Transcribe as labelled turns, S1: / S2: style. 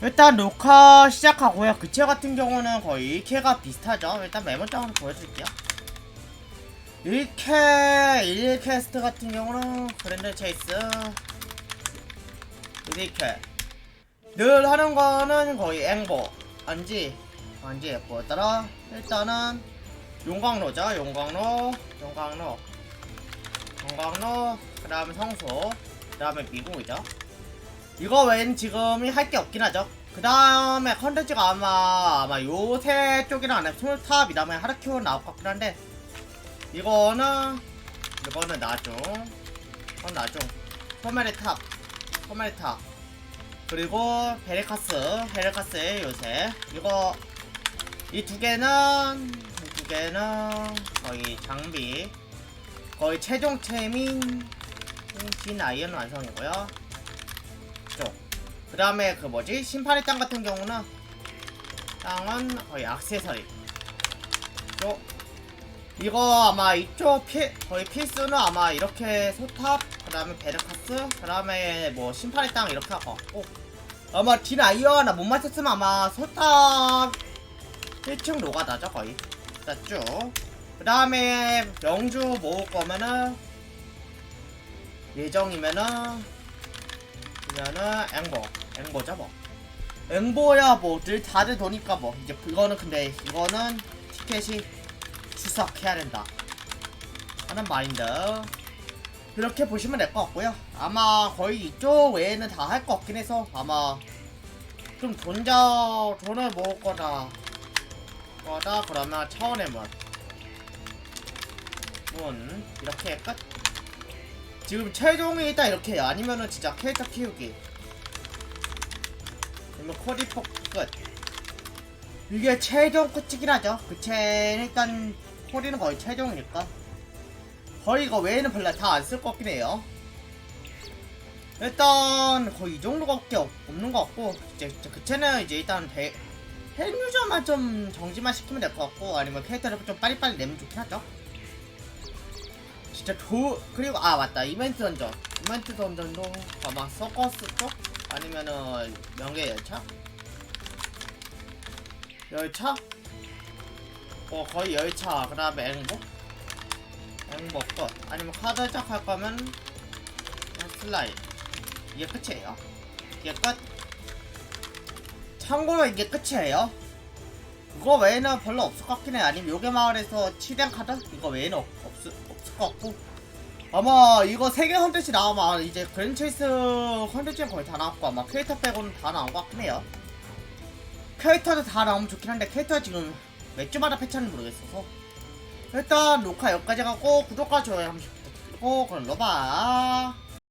S1: 일단 녹화 시작하고요. 그체 같은 경우는 거의 1캐가 비슷하죠. 일단 메모장으로 보여드릴게요. 1캐, 1캐스트 같은 경우는 그랜드 체이스. 1캐 늘 하는 거는 거의 앵보. 안지 안지 뭐였더라 일단은 용광로죠. 용광로 용광로. 용광로 그 다음에 성소 그 다음에 미궁이죠 이거 외엔 지금이 할게 없긴 하죠. 그 다음에 컨텐츠가 아마 아마 요새 쪽이랑 안에 솔탑 이 다음에 하르키오 나올 것 같긴 한데 이거는 이거는 나중 이건 나중 소멸의 탑 소멸의 탑. 그리고 베레카스 베레카스의 요새. 이거 이 두 개는 이 두 개는 거의 장비. 거의 최종 템인 진 아이언 완성이고요 그 다음에 그 뭐지? 심판의 땅 같은 경우는 땅은 거의 액세서리. 쪽 이거 아마 이쪽 피, 거의 필수는 아마 이렇게 소탑 그 다음에 베르카스 그 다음에 뭐 심판의 땅 이렇게 할것 같고. 아마 딘 아이어나 못 맞췄으면 아마 소탑 1층 노가다죠 거의. 쭉그 다음에 영주 모을 거면은 예정이면은 그러면은 앵보 앵보죠 뭐. 앵보야 뭐들 다들 도니까 뭐. 이제 이거는 근데 이거는 티켓이 추석해야 된다. 하는 마인드 이렇게 보시면 될 것 같고요. 아마 거의 이쪽 외에는 다 할 것 같긴 해서 아마 좀 돈자 돈을 모을 거다. 거다 그러면 차원의 문. 문. 이렇게 끝 지금 최종이 일단 이렇게 아니면은 진짜 캐릭터 키우기. 아니면 코디폭 끝. 이게 최종 끝이긴 하죠. 그체 일단 코디는 거의 최종이니까. 거의 이거 외에는 별로 다 안 쓸 것 같긴 해요. 일단 거의 이 정도밖에 없- 없는 것 같고 이제 그체는 이제 일단 대, 헬뮤저만 좀 정지만 시키면 될 것 같고 아니면 캐릭터를 좀 빨리빨리 내면 좋긴 하죠 진짜 조 그리고 아 맞다. 이벤트 던전 이벤트 던전도 아마 서커스 쪽? 아니면은 명예 열차? 열차? 어 거의 열차. 그 다음에 앵보? 앵보 끝 아니면 카드 짝할 거면 슬라임 이게 끝이에요. 이게 끝? 참고로 이게 끝이에요 그거 외에는 별로 없을 것 같긴 해. 아니면 요괴 마을에서 치된 카드 이거 외에는 없, 없을, 없을 것 같고. 아마 이거 세개 컨텐츠 나오면 이제 그랜체이스 컨텐츠는 거의 다 나왔고 아마 캐릭터 빼고는 다 나온 것 같긴 해요. 캐릭터도 다 나오면 좋긴 한데 캐릭터 지금 몇 주마다 패치하는지 모르겠어서. 일단 녹화 여기까지 하고 구독과 좋아요 한 번씩 부탁드리고 그럼 러바